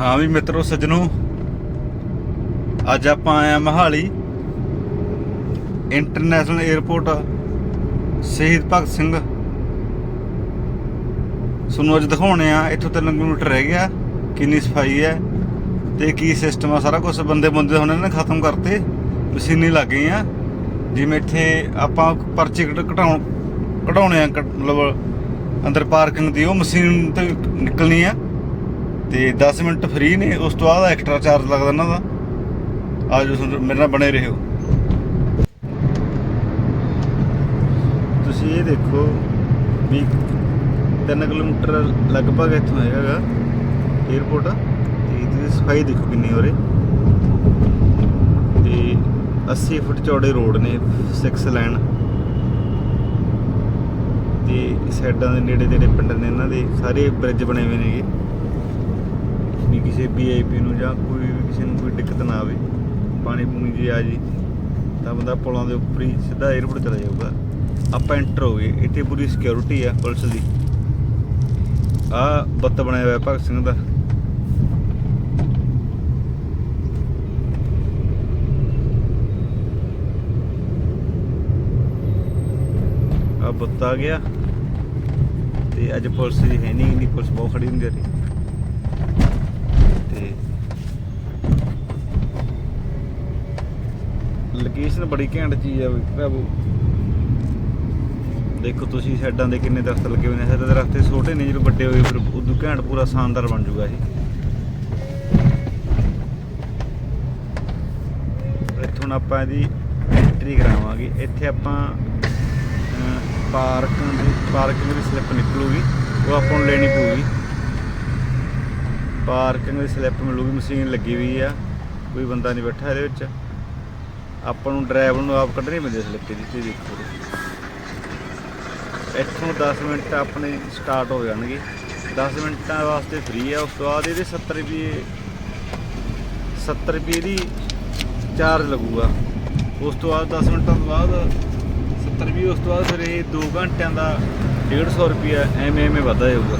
ਹਾਂ ਵੀ ਮਿੱਤਰੋ ਸੱਜਣੋ, ਅੱਜ ਆਪਾਂ ਆਏ ਆ ਮਹਾਲੀ ਇੰਟਰਨੈਸ਼ਨਲ 에ਅਰਪੋਰਟ ਸ਼ਹੀਦ ਭਗਤ ਸਿੰਘ। ਤੁਹਾਨੂੰ ਅੱਜ ਦਿਖਾਉਣੇ ਆ ਇੱਥੋਂ 3 ਕਿਲੋਮੀਟਰ ਰਹਿ ਗਿਆ, ਕਿੰਨੀ ਸਫ਼ਾਈ ਹੈ ਤੇ ਕੀ ਸਿਸਟਮ ਆ, ਸਾਰਾ ਕੁਝ ਬੰਦੇ ਬੰਦੇ ਹੁਣ ਇਹਨਾਂ ਨੇ, ਖਤਮ ਕਰਤੇ, ਮਸ਼ੀਨੀ ਲੱਗ ਗਈਆਂ। ਜਿਵੇਂ ਇੱਥੇ ਆਪਾਂ ਪਰਚੀ ਕਟ- ਕਟਾਉਣ ਕਢਾਉਣੇ ਆ, ਕ- ਮਤਲਬ ਅੰਦਰ ਪਾਰਕਿੰਗ ਦੀ, ਉਹ ਮਸ਼ੀਨ ਤੇ ਨਿਕਲਣੀ ਆ। ਤੇ 10 ਮਿੰਟ ਫ੍ਰੀ ਨੇ, ਉਸ ਤੋਂ ਬਾਅਦ ਐਕਸਟਰਾ ਚਾਰਜ ਲੱਗਦਾ ਇਹਨਾਂ ਦਾ। ਆ ਤੁਹਾਨੂੰ ਮੇਰੇ ਨਾਲ ਬਣੇ ਰਹੋ। ਤੁਸੀਂ ਇਹ ਦੇਖੋ ਵੀ 3 ਕਿਲੋਮੀਟਰ ਲਗਭਗ ਇੱਥੋਂ ਹੈਗਾਗਾ 에어ਪੋਰਟ ਤੇ ਇਹਦੀ ਸਫ਼ਾਈ ਦੇਖੋ ਕਿੰਨੀ ਹੋ ਰਹੀ। ਤੇ 80 ਫੁੱਟ ਚੌੜੇ ਰੋਡ ਨੇ 6 ਲਾਈਨ ਤੇ ਸਾਈਡਾਂ ਦੇ ਨੇੜੇ ਤੇੜੇ ਪਿੰਡ ਨੇ ਇਹਨਾਂ ਦੇ, ਸਾਰੇ ਬ੍ਰਿਜ ਬਣੇ ਹੋਏ ਨੇਗੇ। ਵੀ ਕਿਸੇ ਵੀਆਈਪੀ ਨੂੰ ਜਾਂ ਕੋਈ ਵੀ ਕਿਸੇ ਨੂੰ ਕੋਈ ਦਿੱਕਤ ਨਾ ਆਵੇ, ਪਾਣੀ ਪੂਣੀ ਜੇ ਆ ਜੀ, ਤਾਂ ਬੰਦਾ ਪੁਲਾਂ ਦੇ ਉੱਪਰ ਹੀ ਸਿੱਧਾ 에어ਪੋਰਟ ਚਲਾ ਜਾਊਗਾ। ਆਪਾਂ ਐਂਟਰ ਹੋ ਗਏ, ਇੱਥੇ ਪੂਰੀ ਸਿਕਿਉਰਿਟੀ ਆ ਪੁਲਿਸ ਦੀ। ਆ ਬੱਤ ਬਣਿਆ ਹੋਇਆ ਭਗਤ ਸਿੰਘ ਦਾ। ਆ ਬੱਤ ਆ ਗਿਆ, ਤੇ ਅੱਜ ਪੁਲਿਸ ਦੀ ਹੈ ਨਹੀਂ ਨਹੀਂ ਪੁਲਿਸ ਬਹੁਤ ਖੜੀ ਹੁੰਦੀ ਰਹੀ ਤੇ ਲੋਕੇਸ਼ਨ ਬੜੀ ਘੈਂਟ ਚੀਜ਼ ਆ ਵੀ ਭਰਾਵੋ ਦੇਖੋ ਤੁਸੀਂ ਸਾਈਡਾਂ ਦੇ ਕਿੰਨੇ ਦਰਖਤ ਲੱਗੇ ਹੋਏ ਨੇ, ਸਾਡੇ ਦਰਖਤ ਛੋਟੇ ਨੇ, ਜਦੋਂ ਵੱਡੇ ਹੋਏ, ਫਿਰ ਉਦੋਂ ਘੈਂਟ ਪੂਰਾ ਸ਼ਾਨਦਾਰ ਬਣ ਜਾਊਗਾ ਇਹ। ਇੱਥੋਂ ਆਪਾਂ ਇਹਦੀ ਐਂਟਰੀ ਕਰਾਵਾਂਗੇ। ਇੱਥੇ ਆਪਾਂ ਪਾਰਕਿੰਗ ਦੀ ਪਾਰਕਿੰਗ ਦੀ ਸਲਿੱਪ ਨਿਕਲੂਗੀ, ਉਹ ਆਪਾਂ ਨੂੰ ਲੈਣੀ ਪਊਗੀ। ਪਾਰਕਿੰਗ ਦੀ ਸਲਿੱਪ ਮਿਲੂਗੀ, ਮਸ਼ੀਨ ਲੱਗੀ ਹੋਈ ਆ, ਕੋਈ ਬੰਦਾ ਨਹੀਂ ਬੈਠਾ ਇਹਦੇ ਵਿੱਚ। ਆਪਾਂ ਨੂੰ ਡਰਾਈਵਰ ਨੂੰ ਆਪ ਕੱਢਣੀ ਪੈਂਦੀ ਸਲਿੱਪ ਦੀ ਤੇ ਦੇਖੋ। ਇੱਥੋਂ 10 ਮਿੰਟ ਆਪਣੇ ਸਟਾਰਟ ਹੋ ਜਾਣਗੇ। 10 ਮਿੰਟਾਂ ਵਾਸਤੇ ਫ੍ਰੀ ਆ, ਉਸ ਤੋਂ ਬਾਅਦ ਇਹਦੇ 70 ਰੁਪਏ 70 ਰੁਪਏ ਦੀ ਚਾਰਜ ਲੱਗੂਗਾ। ਉਸ ਤੋਂ ਬਾਅਦ 10 ਮਿੰਟਾਂ ਤੋਂ ਬਾਅਦ 70 ਰੁਪਏ, ਉਸ ਤੋਂ ਬਾਅਦ ਫਿਰ ਇਹ 2 ਘੰਟਿਆਂ ਦਾ 150 ਰੁਪਏ ਐਵੇਂ ਐਵੇਂ ਵਧਦਾ ਜਾਊਗਾ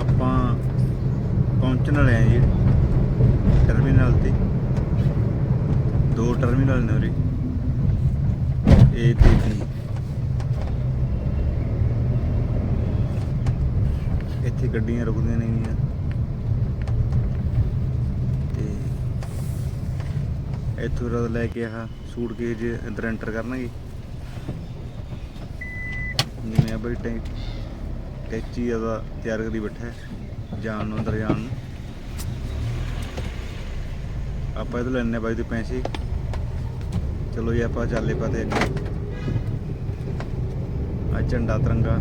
ਆਪਾਂ ਪਹੁੰਚਣ ਵਾਲੇ ਆ ਜੀ ਟਰਮੀਨਲ ਤੇ ਦੋ ਟਰਮੀਨਲ ਨੇ ਉਰੇ। A ਤੇ B ਇੱਥੇ ਗੱਡੀਆਂ ਰੁਕਦੀਆਂ ਨੇਗੀਆਂ ਤੇ ਇੱਥੋਂ ਰਦ ਲੈ ਕੇ ਆਹ ਸੂਟਕੇਜ ਅੰਦਰ ਐਂਟਰ ਕਰਨਗੇ। ਜਿਵੇਂ ਆ ਬਈ ਟੈਂਕ ਟੈਚੀ ਦਾ ਤਿਆਰ ਕਰੀ ਬੈਠਾ ਜਾਣ ਨੂੰ ਅੰਦਰ ਜਾਣ ਨੂੰ। ਆਪਾਂ ਇਹਦੇ ਲੈਣੇ ਬਾਈ ਦੇ ਪੈਸੇ। ਚਲੋ ਜੀ ਆਪਾਂ ਚੱਲੇ ਪਾਤੇ ਆ ਝੰਡਾ ਤਿਰੰਗਾ।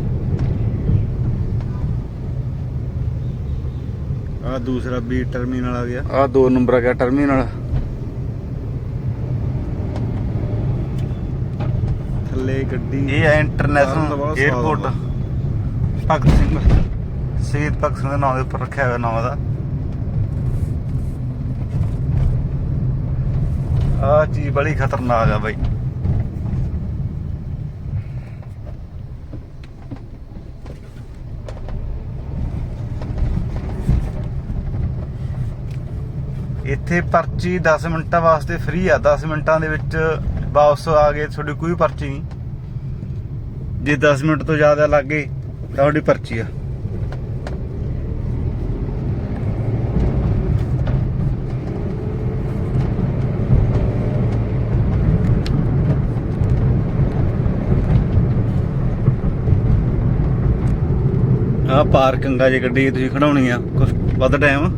ਆ ਦੂਸਰਾ ਬੀ ਟਰਮੀਨਲ ਆ ਗਿਆ। ਆ ਦੋ ਨੰਬਰ ਆ ਗਿਆ ਟਰਮੀਨਲ ਥੱਲੇ ਗੱਡੀ। ਇਹ ਹੈ ਇੰਟਰਨੈਸ਼ਨਲ 에ਅਰਪੋਰਟ ਭਗਤ ਸਿੰਘ ਸ਼ਹੀਦ ਭਗਤ ਸਿੰਘ ਦੇ ਨਾਮ ਦੇ ਉੱਪਰ ਰੱਖਿਆ ਹੋਇਆ ਨਾਮ ਦਾ ਆ ਚੀਜ਼ ਬੜੀ ਖਤਰਨਾਕ ਆ ਬਾਈ। ਇੱਥੇ ਪਰਚੀ 10 ਮਿੰਟਾਂ ਵਾਸਤੇ ਫ੍ਰੀ ਆ। 10 ਮਿੰਟਾਂ ਦੇ ਵਿੱਚ ਵਾਪਸ ਆ ਗਏ ਤੁਹਾਡੀ ਕੋਈ ਪਰਚੀ ਨਹੀਂ। ਜੇ 10 ਮਿੰਟ ਤੋਂ ਜ਼ਿਆਦਾ ਲੱਗ ਗਏ ਤਾਂ ਤੁਹਾਡੀ ਪਰਚੀ ਆ। ਆ ਪਾਰਕਿੰਗ ਆ ਜੇ ਗੱਡੀ ਤੁਸੀਂ ਖੜਾਉਣੀ ਆ ਕੁਝ ਵੱਧ ਟਾਈਮ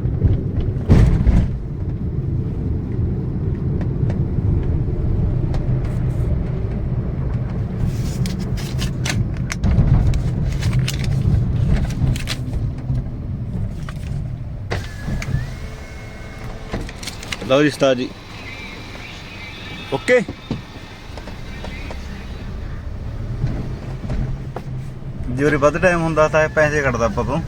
ਲਓ ਜੀ ਉਸਤਾਦ ਜੀ। ਓਕੇ ਜੇ ਉਰੇ ਵੱਧ ਟਾਈਮ ਹੁੰਦਾ ਤਾਂ ਇਹ ਪੈਸੇ ਕੱਟਦਾ ਆਪਾਂ ਤੋਂ।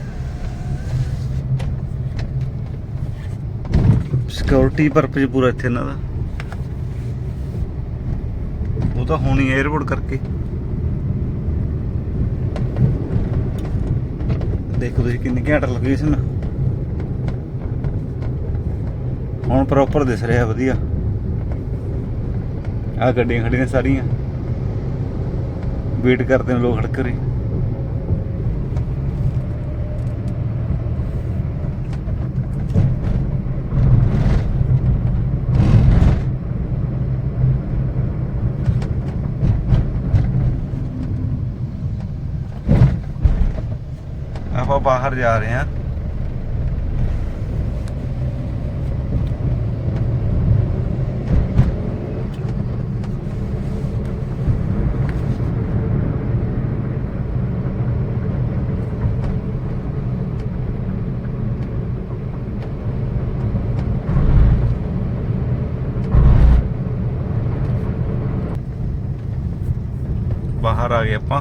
ਸਿਕਿਉਰਿਟੀ ਪਰਪਸ ਪੂਰਾ ਇੱਥੇ ਇਹਨਾਂ ਦਾ। ਉਹ ਤਾਂ ਹੋਣੀ 에어ਪੋਰਟ ਕਰਕੇ। ਦੇਖੋ ਤੁਸੀਂ ਕਿੰਨੀ ਘੈਂਟ ਲੋਕੇਸ਼ਨ ਹੁਣ ਪ੍ਰੋਪਰ ਦਿਸ ਰਿਹਾ ਵਧੀਆ। ਆ ਗੱਡੀਆਂ ਖੜੀਆਂ ਸਾਰੀਆਂ। ਵੇਟ ਕਰਦੇ ਨੇ ਲੋਕ ਖੜਕ ਰਹੇ ਆਪਾਂ ਬਾਹਰ ਜਾ ਰਹੇ ਹਾਂ। ਬਾਹਰ ਆ ਗਏ ਆਪਾਂ।